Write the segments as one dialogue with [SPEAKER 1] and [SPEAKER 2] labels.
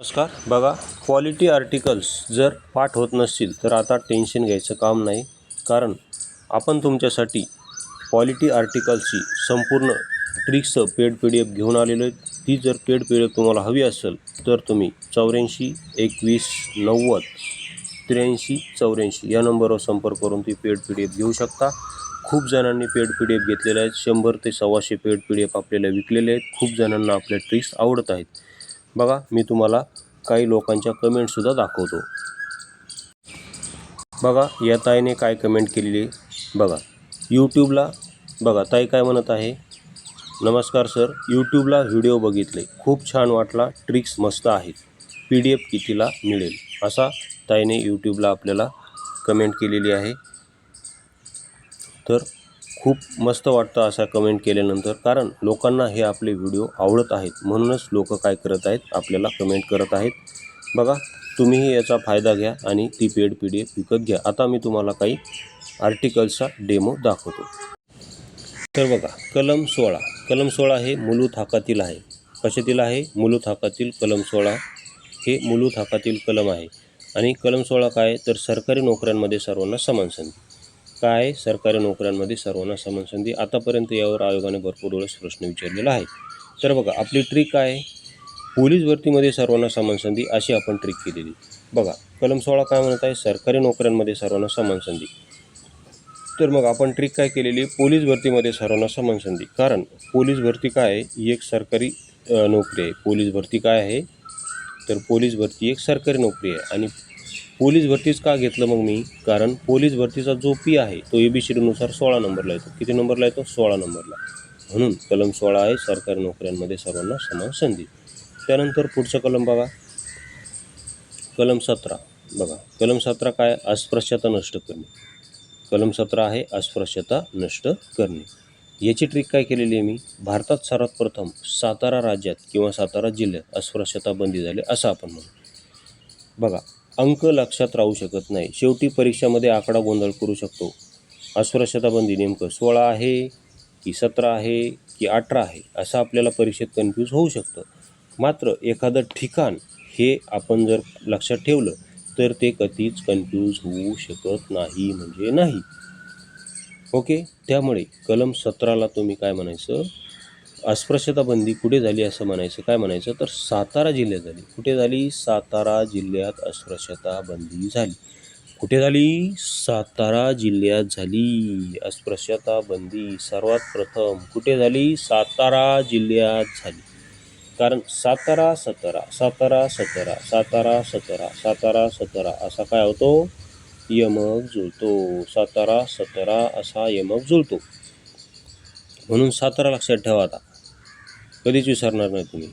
[SPEAKER 1] नमस्कार. बघा quality articles जर पाठ होत नसतील तर आता टेन्शन घ्यायचं काम नाही. कारण आपण तुमच्यासाठी क्वालिटी आर्टिकल्सची संपूर्ण ट्रिक्सचं पेड पी डी एफ घेऊन आलेलो आहे ती जर पेड पी डी एफ तुम्हाला हवी असेल तर तुम्ही चौऱ्याऐंशी एकवीस नव्वद त्र्याऐंशी चौऱ्याऐंशी या नंबरवर संपर्क करून ती पेड पी डी एफ घेऊ शकता. खूप जणांनी पेड पी डी एफ घेतलेले आहेत. शंभर ते सव्वाशे पेड पी डी एफ आपल्याला विकलेले आहेत. खूप जणांना आपल्या ट्रिक्स आवडत आहेत. बघा मी तुम्हाला काही लोकांच्या कमेंटसुद्धा दाखवतो. बघा या ताईने काय कमेंट केलेली आहे? बघा यूट्यूबला बघा ताई काय म्हणत आहे? नमस्कार सर यूट्यूबला व्हिडिओ बघितले. खूप छान वाटला. ट्रिक्स मस्त आहेत. पी डी एफ कितीला मिळेल? असा ताईने यूट्यूबला आपल्याला कमेंट केलेली आहे. तर खूप मस्त वाटतं असा कमेंट केल्यानंतर. कारण लोकांना हे आपले व्हिडिओ आवडत आहेत. म्हणूनच लोक काय करत आहेत आपल्याला कमेंट करत आहेत. बघा तुम्हीही याचा फायदा घ्या आणि ती पेड पी डी एफ विकत घ्या. आता मी तुम्हाला काही आर्टिकल्सचा डेमो दाखवतो. तर बघा कलम सोळा. कलम सोळा हे मुलूत हाकातील आहे. कशातील आहे? मुलूत हाकातील कलम सोळा. हे मुलूत हाकातील कलम आहे. आणि कलम सोळा काय? आहे? तर सरकारी नोकऱ्यांमध्ये सर्वांना समान संधी. काय सरकारी नोकऱ्यांमध्ये सर्वांना समान संधी आतापर्यंत यावर आयोगाने भरपूर वेळेस प्रश्न विचारलेला आहे. तर बघा आपली ट्रिक काय? आहे पोलीस भरतीमध्ये सर्वांना समान संधी अशी आपण ट्रिक केलेली. बघा कलम सोळा काय म्हणत आहे? सरकारी नोकऱ्यांमध्ये सर्वांना समान संधी. तर मग आपण ट्रिक काय केलेली? पोलीस भरतीमध्ये सर्वांना समान संधी. कारण पोलीस भरती काय आहे? ही एक सरकारी नोकरी आहे. पोलीस भरती काय आहे? तर पोलीस भरती एक सरकारी नोकरी आहे. आणि पोलीस भरतीच का घेतलं मग मी? कारण पोलीस भरतीचा जो पी आहे तो ए बी सी डीनुसार सोळा नंबरला येतो. किती नंबरला येतो? सोळा नंबरला. म्हणून कलम सोळा आहे सरकारी नोकऱ्यांमध्ये सर्वांना समान संधी. त्यानंतर पुढचं कलम बघा. कलम सतरा. बघा कलम सतरा काय? अस्पृश्यता नष्ट करणे. कलम सतरा आहे अस्पृश्यता नष्ट करणे. याची ट्रिक काय केलेली आहे मी? भारतात सर्वात प्रथम सातारा राज्यात किंवा सातारा जिल्ह्यात अस्पृश्यता बंदी झाली असं आपण म्हणू. बघा अंक लक्षात राहू शकत नाही. शेवटी परीक्षामध्ये आकडा गोंधळ करू शकतो. अस्पृश्यता नेमकं सोळा आहे की सतरा आहे की अठरा आहे असं आपल्याला परीक्षेत कन्फ्यूज होऊ शकतं. मात्र एखादं ठिकाण हे आपण जर लक्षात ठेवलं तर ते कधीच कन्फ्यूज होऊ शकत नाही म्हणजे नाही. ओके? त्यामुळे कलम सतराला तुम्ही काय म्हणायचं? अस्पृश्यता बंदी कुठे झाली असं म्हणायचं काय म्हणायचं? तर सातारा जिल्ह्यात झाली. कुठे झाली? सातारा जिल्ह्यात अस्पृश्यता बंदी झाली. कुठे झाली? सातारा जिल्ह्यात झाली. अस्पृश्यता बंदी सर्वात प्रथम कुठे झाली? सातारा जिल्ह्यात झाली. कारण सातारा सतरा सातारा सतरा सातारा सतरा सातारा सतरा असा काय होतो? यमक जुळतो. सातारा सतरा असा यमक जुळतो. म्हणून सातारा लक्षात ठेवा आता. कधीच विसरणार नाही तुम्ही.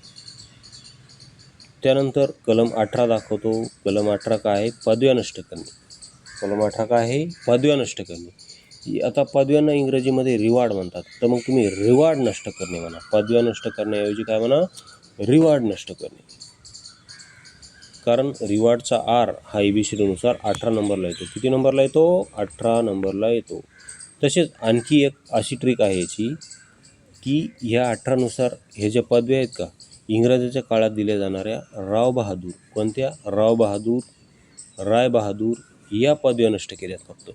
[SPEAKER 1] त्यानंतर कलम अठरा दाखवतो. कलम अठरा काय आहे? पदव्या नष्ट करणे. कलम अठरा काय आहे? पदव्या नष्ट करणे. आता पदव्यांना इंग्रजीमध्ये रिवार्ड म्हणतात. तर मग तुम्ही रिवार्ड नष्ट करणे म्हणा. पदव्या नष्ट करण्याऐवजी काय म्हणा? रिवार्ड नष्ट करणे. कारण रिवार्डचा आर हा ए बी सी अठरा नंबरला येतो. किती नंबरला येतो? अठरा नंबरला येतो. तसेच आणखी एक अशी ट्रिक आहे याची. की ह्या अठरानुसार हे ज्या पदव्या आहेत का इंग्रजाच्या काळात दिल्या जाणाऱ्या राव बहादूर कोणत्या? राव बहादूर राय बहादूर या पदव्या नष्ट केल्यात फक्त.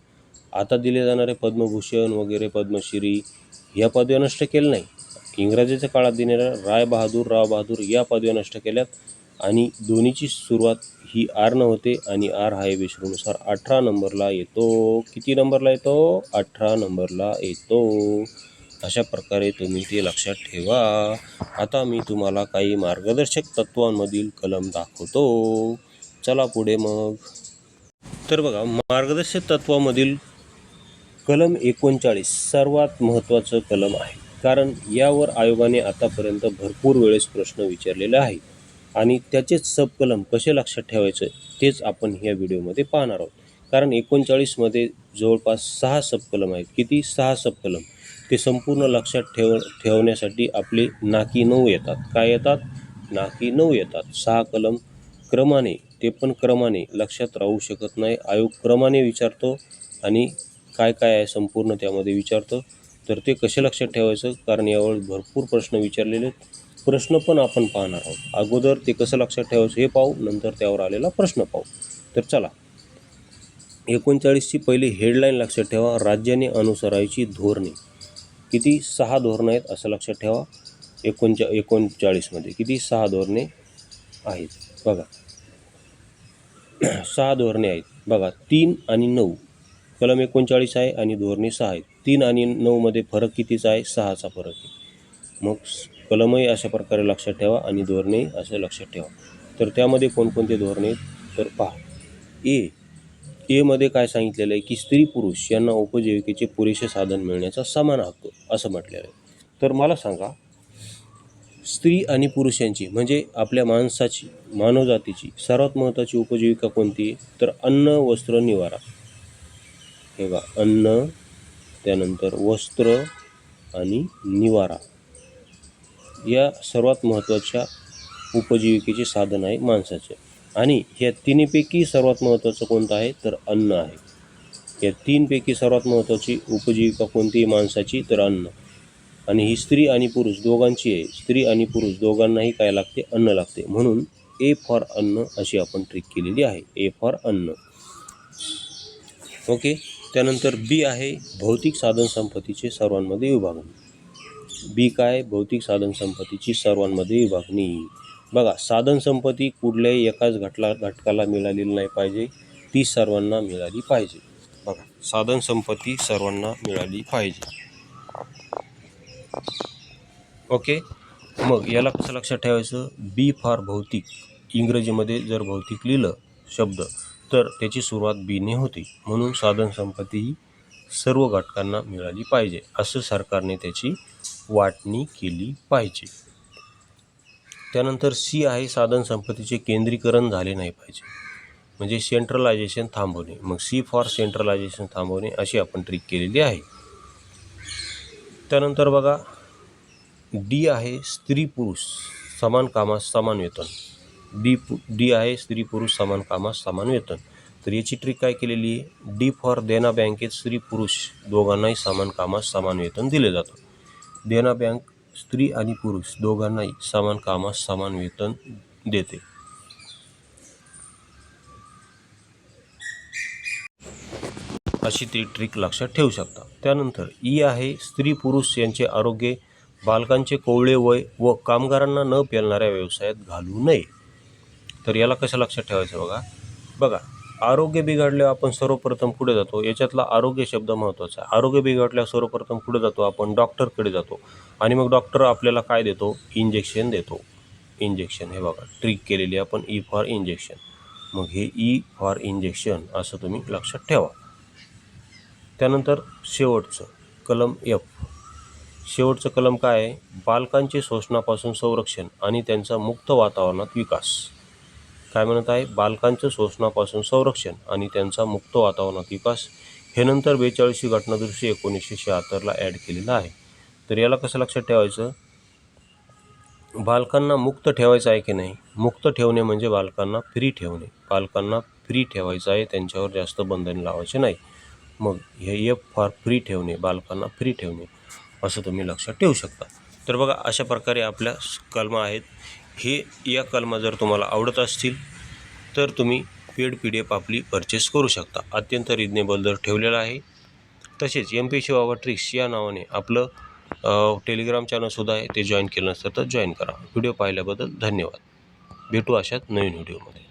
[SPEAKER 1] आता दिले जाणारे पद्मभूषण वगैरे पद्मश्री या पदव्या नष्ट केल्या नाही. इंग्रजाच्या काळात देणाऱ्या राय बहादूर राव बहादूर या पदव्या नष्ट केल्यात. आणि दोन्हीची सुरुवात ही आर न होते आणि आर हा विष्णूनुसार अठरा नंबरला येतो. किती नंबरला येतो? अठरा नंबरला येतो. अशा प्रकारे तुम्ही ते लक्षात ठेवा. आता मी तुम्हाला काही मार्गदर्शक तत्वांमधील कलम दाखवतो. चला पुढे मग. तर बघा मार्गदर्शक तत्वामधील कलम एकोणचाळीस सर्वात महत्त्वाचं कलम आहे. कारण यावर आयोगाने आतापर्यंत भरपूर वेळेस प्रश्न विचारलेले आहेत. आणि त्याचेच सब कलम कसे लक्षात ठेवायचं तेच आपण ह्या व्हिडिओमध्ये पाहणार आहोत. कारण एकोणचाळीसमध्ये जवळपास सहा सबकलम आहेत. किती? सहा सबकलम. ते संपूर्ण लक्षात ठेव ठेवण्यासाठी आपले नाकी नऊ येतात. काय येतात? नाकी नऊ येतात. सहा कलम क्रमाने ते पण क्रमाने लक्षात राहू शकत नाही. आयोग क्रमाने विचारतो आणि काय काय आहे संपूर्ण त्यामध्ये विचारतं. तर ते कसे लक्षात ठेवायचं? कारण यावर भरपूर प्रश्न विचारलेले आहेत. प्रश्न पण आपण पाहणार आहोत. अगोदर ते कसं लक्षात ठेवायचं हे पाहू नंतर त्यावर आलेला प्रश्न पाहू. तर चला. एकोणचाळीसची पहिली हेडलाईन लक्षात ठेवा. राज्याने अनुसरायची धोरणे. किती सहा धोरणं आहेत असं लक्षात ठेवा. एकोणचा एकोणचाळीसमध्ये किती सहा धोरणे आहेत? बघा. सहा धोरणे आहेत. बघा तीन आणि नऊ. कलम एकोणचाळीस आहे आणि धोरणे सहा आहेत. तीन आणि नऊमध्ये फरक कितीचा आहे? सहाचा फरक आहे. मग कलमही अशा प्रकारे लक्षात ठेवा आणि धोरणेही असं लक्षात ठेवा. तर त्यामध्ये कोणकोणते धोरणे आहेत? तर पहा. ए एमध्ये काय सांगितलेलं आहे की स्त्री पुरुष यांना उपजीविकेचे पुरेसे साधन मिळण्याचा समान हक्क असं म्हटलेलं आहे. तर मला सांगा स्त्री आणि पुरुषांची म्हणजे आपल्या माणसाची मानवजातीची सर्वात महत्त्वाची उपजीविका कोणती आहे? तर अन्न वस्त्र निवारा. हे बघा अन्न त्यानंतर वस्त्र आणि निवारा. या सर्वात महत्त्वाच्या उपजीविकेचे साधन आहे माणसाचे. आणि ह्या तिन्हीपैकी सर्वात महत्त्वाचं कोणतं आहे? तर अन्न आहे. या तीनपैकी सर्वात महत्त्वाची उपजीविका कोणती माणसाची. तर अन्न. आणि ही स्त्री आणि पुरुष दोघांची आहे. स्त्री आणि पुरुष दोघांनाही काय लागते? अन्न लागते. म्हणून ए फॉर अन्न अशी आपण ट्रिक केलेली आहे. ए फॉर अन्न. ओके? त्यानंतर बी आहे भौतिक साधनसंपत्तीचे सर्वांमध्ये विभागणी. बी काय? भौतिक साधनसंपत्तीची सर्वांमध्ये विभागणी. बघा साधनसंपत्ती कुठल्याही एकाच घटला घटकाला मिळालेली नाही पाहिजे. ती सर्वांना मिळाली पाहिजे. बघा साधनसंपत्ती सर्वांना मिळाली पाहिजे. ओके? मग याला कसं लक्षात ठेवायचं? बी फार भौतिक. इंग्रजीमध्ये जर भौतिक लिहिलं शब्द तर त्याची सुरुवात बीने होती. म्हणून साधनसंपत्ती ही सर्व घटकांना मिळाली पाहिजे. असं सरकारने त्याची वाटणी केली पाहिजे. त्यानंतर सी आहे साधन संपत्तीचे केंद्रीकरण झाले नाही पाहिजे. म्हणजे सेंट्रलायझेशन थांबवणे. मग सी फॉर सेंट्रलायझेशन थांबवणे अशी आपण ट्रिक केलेली आहे. त्यानंतर बघा डी आहे स्त्री पुरुष समान कामास समान वेतन. डी पु डी आहे स्त्री पुरुष समान कामास समान वेतन. तर याची ट्रिक काय केलेली आहे? डी फॉर देना बँकेत स्त्री पुरुष दोघांनाही समान कामास समान वेतन दिले जातं. देना बँक स्त्री आणि पुरुष दोघांनाही समान कामास समान वेतन देते. अशी ती ट्रिक लक्षात ठेवू शकता. त्यानंतर ई आहे स्त्री पुरुष यांचे आरोग्य बालकांचे कोवळे वय व कामगारांना न पेलणाऱ्या व्यवसायात घालू नये. तर याला कसं लक्षात ठेवायचं बघा? बघा आरोग्य बिघडल्यावर आपण सर्वप्रथम कुठे जातो. याच्यातला आरोग्य शब्द महत्त्वाचा आहे. आरोग्य बिघडल्यावर सर्वप्रथम कुठे जातो आपण डॉक्टरकडे जातो. आणि मग डॉक्टर आपल्याला काय देतो? इंजेक्शन देतो. इंजेक्शन. हे बघा ट्रिक केलेली आहे आपण ई फॉर इंजेक्शन मग हे ई फॉर इंजेक्शन असं तुम्ही लक्षात ठेवा. त्यानंतर शेवटचं कलम एफ शेवटचं कलम काय आहे? बालकांचे शोषणापासून संरक्षण आणि त्यांचा मुक्त वातावरणात विकास. काय म्हणत आहे? बालकांचं शोषणापासून संरक्षण आणि त्यांचा मुक्त वातावरणात विकास हे नंतर बेचाळीसशे घटनादृश्य एकोणीसशे शहात्तरला ॲड केलेलं आहे. तर याला कसं लक्षात ठेवायचं? बालकांना मुक्त ठेवायचं आहे की नाही? मुक्त ठेवणे म्हणजे बालकांना फ्री ठेवणे. बालकांना फ्री ठेवायचं आहे त्यांच्यावर जास्त बंधन लावायचे नाही. मग हे एफ फार फ्री ठेवणे बालकांना फ्री ठेवणे असं तुम्ही लक्षात ठेवू शकता. तर बघा अशा प्रकारे आपल्या कलमा आहेत. हे या कलमा जर तुम्हाला आवडत असतील तर तुम्ही पेड पी डी एफ आपली परचेस करू शकता. अत्यंत रिजनेबल दर ठेवलेला आहे. तसेच एम पी शिवा ट्रिक्स या नावाने आपलं टेलिग्राम चॅनलसुद्धा आहे. ते जॉईन केलं नसतं तर जॉईन करा. व्हिडिओ पाहिल्याबद्दल धन्यवाद. भेटू अशात नवीन व्हिडिओमध्ये